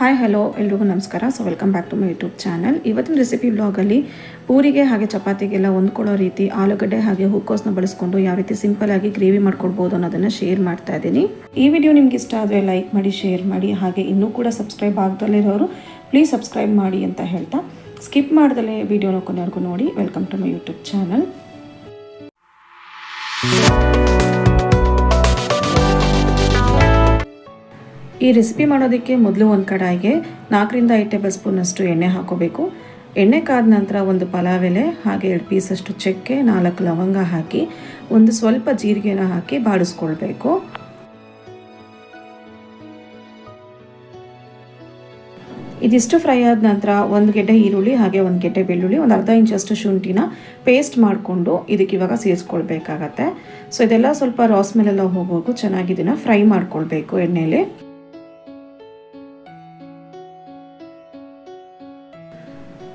Hi hello ಎಲ್ರಿಗೂ ನಮಸ್ಕಾರ. So welcome back to my YouTube channel ಇವತ್ತಿನ ರೆಸಿಪಿ ಬ್ಲಾಗಲ್ಲಿ ಪೂರಿಗೆ ಹಾಗೆ ಚಪಾತಿಗೆಲ್ಲ ಹೊಂದ್ಕೊಳ್ಳೋ ರೀತಿ ಆಲೂಗಡ್ಡೆ ಹಾಗೆ ಹೂಕೋಸ್ನ ಬಳಸ್ಕೊಂಡು ಯಾವ ರೀತಿ ಸಿಂಪಲ್ ಆಗಿ ಗ್ರೇವಿ ಮಾಡ್ಕೊಡ್ಬೋದು ಅನ್ನೋದನ್ನು ಶೇರ್ ಮಾಡ್ತಾ ಇದ್ದೀನಿ. ಈ ವಿಡಿಯೋ ನಿಮ್ಗೆ ಇಷ್ಟ ಆದರೆ ಲೈಕ್ ಮಾಡಿ ಶೇರ್ ಮಾಡಿ, ಹಾಗೆ ಇನ್ನೂ ಕೂಡ ಸಬ್ಸ್ಕ್ರೈಬ್ ಆಗ್ದಲ್ಲಿರೋರು ಪ್ಲೀಸ್ ಸಬ್ಸ್ಕ್ರೈಬ್ ಮಾಡಿ ಅಂತ ಹೇಳ್ತಾ ಸ್ಕಿಪ್ ಮಾಡ್ದಲೇ ವಿಡಿಯೋನ ಕೊನೆವರೆಗೂ ನೋಡಿ. Welcome to my YouTube channel ಈ ರೆಸಿಪಿ ಮಾಡೋದಕ್ಕೆ ಮೊದಲು ಒಂದು ಕಡಾಯಿಗೆ ನಾಲ್ಕರಿಂದ ಐದು ಟೇಬಲ್ ಸ್ಪೂನಷ್ಟು ಎಣ್ಣೆ ಹಾಕೋಬೇಕು. ಎಣ್ಣೆ ಕಾದ ನಂತರ ಒಂದು ಪಲಾವ್ ಎಲೆ ಹಾಗೆ ಎರಡು ಪೀಸಷ್ಟು ಚಕ್ಕೆ, ನಾಲ್ಕು ಲವಂಗ ಹಾಕಿ ಒಂದು ಸ್ವಲ್ಪ ಜೀರಿಗೆನ ಹಾಕಿ ಬಾಡಿಸ್ಕೊಳ್ಬೇಕು. ಇದಿಷ್ಟು ಫ್ರೈ ಆದ ನಂತರ ಒಂದು ಗೆಡ್ಡೆ ಈರುಳ್ಳಿ, ಹಾಗೆ ಒಂದು ಗೆಡ್ಡೆ ಬೆಳ್ಳುಳ್ಳಿ, ಒಂದು ಅರ್ಧ ಇಂಚಷ್ಟು ಶುಂಠಿನ ಪೇಸ್ಟ್ ಮಾಡಿಕೊಂಡು ಇದಕ್ಕೆ ಇವಾಗ ಸೇರಿಸ್ಕೊಳ್ಬೇಕಾಗತ್ತೆ. ಸೊ ಇದೆಲ್ಲ ಸ್ವಲ್ಪ ರಾಸ್ ಮೇಲೆಲ್ಲ ಹೋಗೋಕು ಚೆನ್ನಾಗಿ ಇದನ್ನು ಫ್ರೈ ಮಾಡ್ಕೊಳ್ಬೇಕು ಎಣ್ಣೆಯಲ್ಲಿ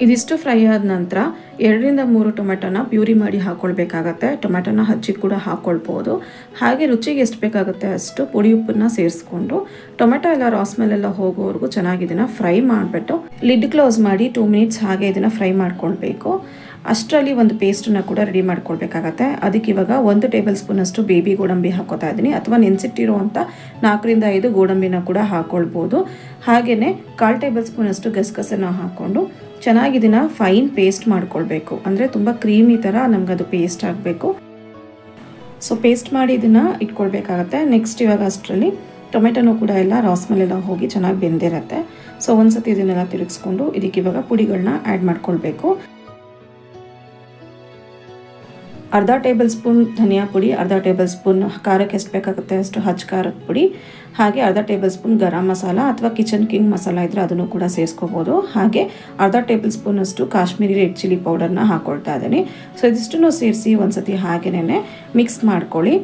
ಇದಿಷ್ಟು ಫ್ರೈ ಆದ ನಂತರ ಎರಡರಿಂದ ಮೂರು ಟೊಮೆಟೊನ ಪ್ಯೂರಿ ಮಾಡಿ ಹಾಕ್ಕೊಳ್ಬೇಕಾಗತ್ತೆ ಟೊಮೆಟೊನ ಹಚ್ಚಿ ಕೂಡ ಹಾಕ್ಕೊಳ್ಬೋದು ಹಾಗೆ ರುಚಿಗೆ ಎಷ್ಟು ಬೇಕಾಗುತ್ತೆ ಅಷ್ಟು ಪುಡಿ ಉಪ್ಪನ್ನ ಸೇರಿಸ್ಕೊಂಡು ಟೊಮೆಟೊ ಎಲ್ಲ ರಾಸ್ ಮೇಲೆಲ್ಲ ಹೋಗೋವರೆಗೂ ಚೆನ್ನಾಗಿ ಇದನ್ನು ಫ್ರೈ ಮಾಡಿಬಿಟ್ಟು ಲಿಡ್ ಕ್ಲೋಸ್ ಮಾಡಿ ಟೂ ಮಿನಿಟ್ಸ್ ಹಾಗೆ ಇದನ್ನು ಫ್ರೈ ಮಾಡ್ಕೊಳ್ಬೇಕು. ಅಷ್ಟರಲ್ಲಿ ಒಂದು ಪೇಸ್ಟನ್ನ ಕೂಡ ರೆಡಿ ಮಾಡ್ಕೊಳ್ಬೇಕಾಗತ್ತೆ. ಅದಕ್ಕೆ ಇವಾಗ ಒಂದು ಟೇಬಲ್ ಸ್ಪೂನಷ್ಟು ಬೇಬಿ ಗೋಡಂಬಿ ಹಾಕೋತಾ ಇದ್ದೀನಿ. ಅಥವಾ ನೆನೆಸಿಟ್ಟಿರುವಂಥ ನಾಲ್ಕರಿಂದ ಐದು ಗೋಡಂಬಿನ ಕೂಡ ಹಾಕ್ಕೊಳ್ಬೋದು ಹಾಗೆಯೇ ಕಾಲು ಟೇಬಲ್ ಸ್ಪೂನಷ್ಟು ಗಸಗಸನ ಹಾಕ್ಕೊಂಡು ಚೆನ್ನಾಗಿ ಇದನ್ನು ಫೈನ್ ಪೇಸ್ಟ್ ಮಾಡ್ಕೊಳ್ಬೇಕು. ಅಂದರೆ ತುಂಬ ಕ್ರೀಮಿ ಥರ ಅದು ಪೇಸ್ಟ್ ಆಗಬೇಕು. ಸೊ ಪೇಸ್ಟ್ ಮಾಡಿ ಇದನ್ನು ಇಟ್ಕೊಳ್ಬೇಕಾಗತ್ತೆ. ನೆಕ್ಸ್ಟ್ ಇವಾಗ ಅಷ್ಟರಲ್ಲಿ ಟೊಮೆಟೊನೂ ಕೂಡ ಎಲ್ಲ ರಾಸ್ ಮೇಲೆಲ್ಲ ಹೋಗಿ ಚೆನ್ನಾಗಿ ಬೆಂದಿರತ್ತೆ. ಸೊ ಒಂದ್ಸತಿ ಇದನ್ನೆಲ್ಲ ತಿರುಗಿಸ್ಕೊಂಡು ಇದಕ್ಕೆ ಇವಾಗ ಪುಡಿಗಳನ್ನ ಆ್ಯಡ್ ಮಾಡ್ಕೊಳ್ಬೇಕು. ಅರ್ಧ ಟೇಬಲ್ ಸ್ಪೂನ್ ಧನಿಯಾ ಪುಡಿ, ಅರ್ಧ ಟೇಬಲ್ ಸ್ಪೂನ್ ಖಾರಕ್ಕೆ ಎಷ್ಟು ಬೇಕಾಗುತ್ತೆ ಅಷ್ಟು ಹಚ್ಚ ಖಾರದ ಪುಡಿ. ಹಾಗೆ ಅರ್ಧ ಟೇಬಲ್ ಸ್ಪೂನ್ ಗರಂ ಮಸಾಲ ಅಥವಾ ಕಿಚನ್ ಕಿಂಗ್ ಮಸಾಲ ಇದ್ದರೆ ಅದನ್ನು ಕೂಡ ಸೇರಿಸ್ಕೋಬೋದು. ಹಾಗೆ ಅರ್ಧ ಟೇಬಲ್ ಸ್ಪೂನಷ್ಟು ಕಾಶ್ಮೀರಿ ರೆಡ್ ಚಿಲ್ಲಿ ಪೌಡರ್ನ ಹಾಕ್ಕೊಳ್ತಾ ಇದ್ದೀನಿ. ಸೊ ಇದಿಷ್ಟನ್ನು ಸೇರಿಸಿ ಒಂದ್ಸತಿ ಹಾಗೆನೇ ಮಿಕ್ಸ್ ಮಾಡ್ಕೊಳ್ಳಿ.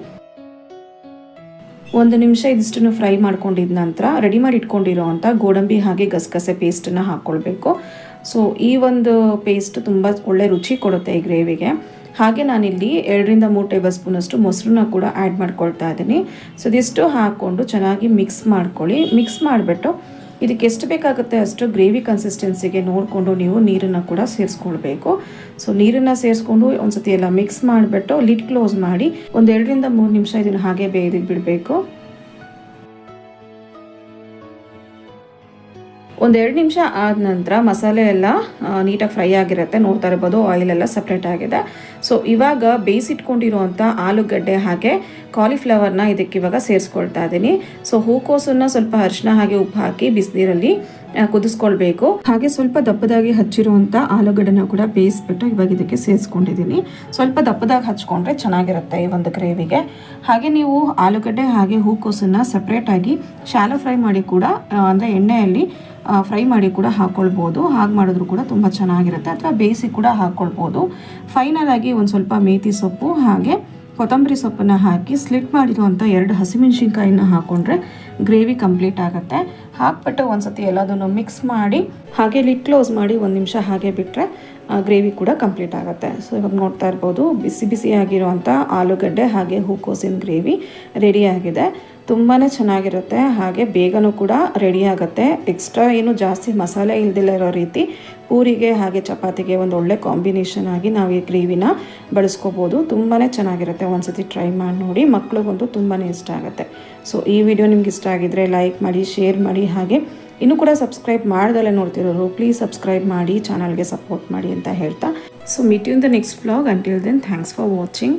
ಒಂದು ನಿಮಿಷ ಇದಿಷ್ಟನ್ನು ಫ್ರೈ ಮಾಡ್ಕೊಂಡಿದ ನಂತರ ರೆಡಿ ಮಾಡಿ ಇಟ್ಕೊಂಡಿರೋ ಅಂಥ ಗೋಡಂಬಿ ಹಾಗೆ ಗಸಗಸೆ ಪೇಸ್ಟನ್ನು ಹಾಕ್ಕೊಳ್ಬೇಕು ಸೊ ಈ ಒಂದು ಪೇಸ್ಟ್ ತುಂಬ ಒಳ್ಳೆ ರುಚಿ ಕೊಡುತ್ತೆ ಈ ಗ್ರೇವಿಗೆ ಹಾಗೆ ನಾನಿಲ್ಲಿ ಎರಡರಿಂದ ಮೂರು ಟೇಬಲ್ ಸ್ಪೂನಷ್ಟು ಮೊಸರನ್ನ ಕೂಡ ಆ್ಯಡ್ ಮಾಡ್ಕೊಳ್ತಾ ಇದ್ದೀನಿ. ಸೊ ಇದಿಷ್ಟು ಹಾಕ್ಕೊಂಡು ಚೆನ್ನಾಗಿ ಮಿಕ್ಸ್ ಮಾಡ್ಕೊಳ್ಳಿ. ಮಿಕ್ಸ್ ಮಾಡಿಬಿಟ್ಟು ಇದಕ್ಕೆ ಎಷ್ಟು ಬೇಕಾಗುತ್ತೆ ಅಷ್ಟು ಗ್ರೇವಿ ಕನ್ಸಿಸ್ಟೆನ್ಸಿಗೆ ನೋಡಿಕೊಂಡು ನೀವು ನೀರನ್ನು ಕೂಡ ಸೇರಿಸ್ಕೊಳ್ಬೇಕು. ಸೊ ನೀರನ್ನು ಸೇರಿಸ್ಕೊಂಡು ಒಂದ್ಸತಿ ಎಲ್ಲ ಮಿಕ್ಸ್ ಮಾಡಿಬಿಟ್ಟು ಲಿಡ್ ಕ್ಲೋಸ್ ಮಾಡಿ ಒಂದು ಎರಡರಿಂದ ಮೂರು ನಿಮಿಷ ಇದನ್ನು ಹಾಗೆ ಬೇಯ್ದಿಗೆ ಬಿಡಬೇಕು ಒಂದೆರಡು ನಿಮಿಷ ಆದ ನಂತರ ಮಸಾಲೆ ಎಲ್ಲ ನೀಟಾಗಿ ಫ್ರೈ ಆಗಿರುತ್ತೆ. ನೋಡ್ತಾ ಇರ್ಬೋದು ಆಯಿಲ್ ಎಲ್ಲ ಸಪ್ರೇಟ್ ಆಗಿದೆ. ಸೊ ಇವಾಗ ಬೇಯಿಸಿಟ್ಕೊಂಡಿರುವಂಥ ಆಲೂಗಡ್ಡೆ ಹಾಗೆ ಕಾಲಿಫ್ಲವರ್ನ ಇದಕ್ಕೆ ಇವಾಗ ಸೇರಿಸ್ಕೊಳ್ತಾ ಇದ್ದೀನಿ. ಸೊ ಹೂಕೋಸನ್ನು ಸ್ವಲ್ಪ ಅರಿಶಿನ ಹಾಗೆ ಉಪ್ಪು ಹಾಕಿ ಬಿಸಿನೀರಲ್ಲಿ ಕುದಿಸ್ಕೊಳ್ಬೇಕು. ಹಾಗೆ ಸ್ವಲ್ಪ ದಪ್ಪದಾಗಿ ಹಚ್ಚಿರುವಂಥ ಆಲೂಗಡ್ಡೆನ ಕೂಡ ಬೇಯಿಸ್ಬಿಟ್ಟು ಇವಾಗ ಇದಕ್ಕೆ ಸೇರಿಸ್ಕೊಂಡಿದ್ದೀನಿ. ಸ್ವಲ್ಪ ದಪ್ಪದಾಗಿ ಹಚ್ಕೊಂಡ್ರೆ ಚೆನ್ನಾಗಿರುತ್ತೆ ಈ ಒಂದು ಗ್ರೇವಿಗೆ. ಹಾಗೆ ನೀವು ಆಲೂಗಡ್ಡೆ ಹಾಗೆ ಹೂಕೋಸನ್ನು ಸಪ್ರೇಟಾಗಿ ಶಾಲೋ ಫ್ರೈ ಮಾಡಿ ಕೂಡ ಅಂದರೆ ಎಣ್ಣೆಯಲ್ಲಿ ಫ್ರೈ ಮಾಡಿ ಕೂಡ ಹಾಕ್ಕೊಳ್ಬೋದು ಹಾಗೆ ಮಾಡಿದ್ರು ಕೂಡ ತುಂಬ ಚೆನ್ನಾಗಿರುತ್ತೆ. ಅಥವಾ ಬೇಯಿಸಿ ಕೂಡ ಹಾಕ್ಕೊಳ್ಬೋದು ಫೈನಲ್ ಆಗಿ ಒಂದು ಸ್ವಲ್ಪ ಮೇಥಿ ಸೊಪ್ಪು ಹಾಗೆ ಕೊತ್ತಂಬರಿ ಸೊಪ್ಪನ್ನು ಹಾಕಿ ಸ್ಲಿಟ್ ಮಾಡಿರುವಂಥ ಎರಡು ಹಸಿಮೆಣ್ಸಿನ್ಕಾಯಿನ ಹಾಕ್ಕೊಂಡ್ರೆ ಗ್ರೇವಿ ಕಂಪ್ಲೀಟ್ ಆಗುತ್ತೆ. ಹಾಕ್ಬಿಟ್ಟು ಒಂದು ಸತಿ ಎಲ್ಲದನ್ನು ಮಿಕ್ಸ್ ಮಾಡಿ ಹಾಗೆ ಲಿಟ್ ಕ್ಲೋಸ್ ಮಾಡಿ ಒಂದು ನಿಮಿಷ ಹಾಗೆ ಬಿಟ್ಟರೆ ಗ್ರೇವಿ ಕೂಡ ಕಂಪ್ಲೀಟ್ ಆಗುತ್ತೆ. ಸೊ ಇವಾಗ ನೋಡ್ತಾ ಇರ್ಬೋದು, ಬಿಸಿ ಬಿಸಿಯಾಗಿರುವಂಥ ಆಲೂಗಡ್ಡೆ ಹಾಗೆ ಹೂಕೋಸಿನ ಗ್ರೇವಿ ರೆಡಿಯಾಗಿದೆ ತುಂಬಾ ಚೆನ್ನಾಗಿರುತ್ತೆ, ಹಾಗೆ ಬೇಗನೂ ಕೂಡ ರೆಡಿ ಆಗುತ್ತೆ. ಎಕ್ಸ್ಟ್ರಾ ಏನು ಜಾಸ್ತಿ ಮಸಾಲೆ ಇಲ್ದಿಲ್ಲ ಇರೋ ರೀತಿ ಪೂರಿಗೆ ಹಾಗೆ ಚಪಾತಿಗೆ ಒಂದು ಒಳ್ಳೆ ಕಾಂಬಿನೇಷನ್ ಆಗಿ ನಾವು ಈ ಗ್ರೇವಿನ ಬಳಸ್ಕೋಬೋದು. ತುಂಬಾ ಚೆನ್ನಾಗಿರುತ್ತೆ, ಒಂದ್ಸತಿ ಟ್ರೈ ಮಾಡಿ ನೋಡಿ. ಮಕ್ಳಿಗಂತೂ ತುಂಬಾ ಇಷ್ಟ ಆಗುತ್ತೆ. ಸೊ ಈ ವಿಡಿಯೋ ನಿಮ್ಗೆ ಇಷ್ಟ ಆಗಿದ್ರೆ ಲೈಕ್ ಮಾಡಿ ಶೇರ್ ಮಾಡಿ, ಹಾಗೆ ಇನ್ನೂ ಕೂಡ ಸಬ್ಸ್ಕ್ರೈಬ್ ಮಾಡ್ದಲ್ಲೇ ನೋಡ್ತಿರೋರು ಪ್ಲೀಸ್ ಸಬ್ಸ್ಕ್ರೈಬ್ ಮಾಡಿ ಚಾನಲ್ಗೆ ಸಪೋರ್ಟ್ ಮಾಡಿ ಅಂತ ಹೇಳ್ತಾ. So meet you the next vlog until then thanks for watching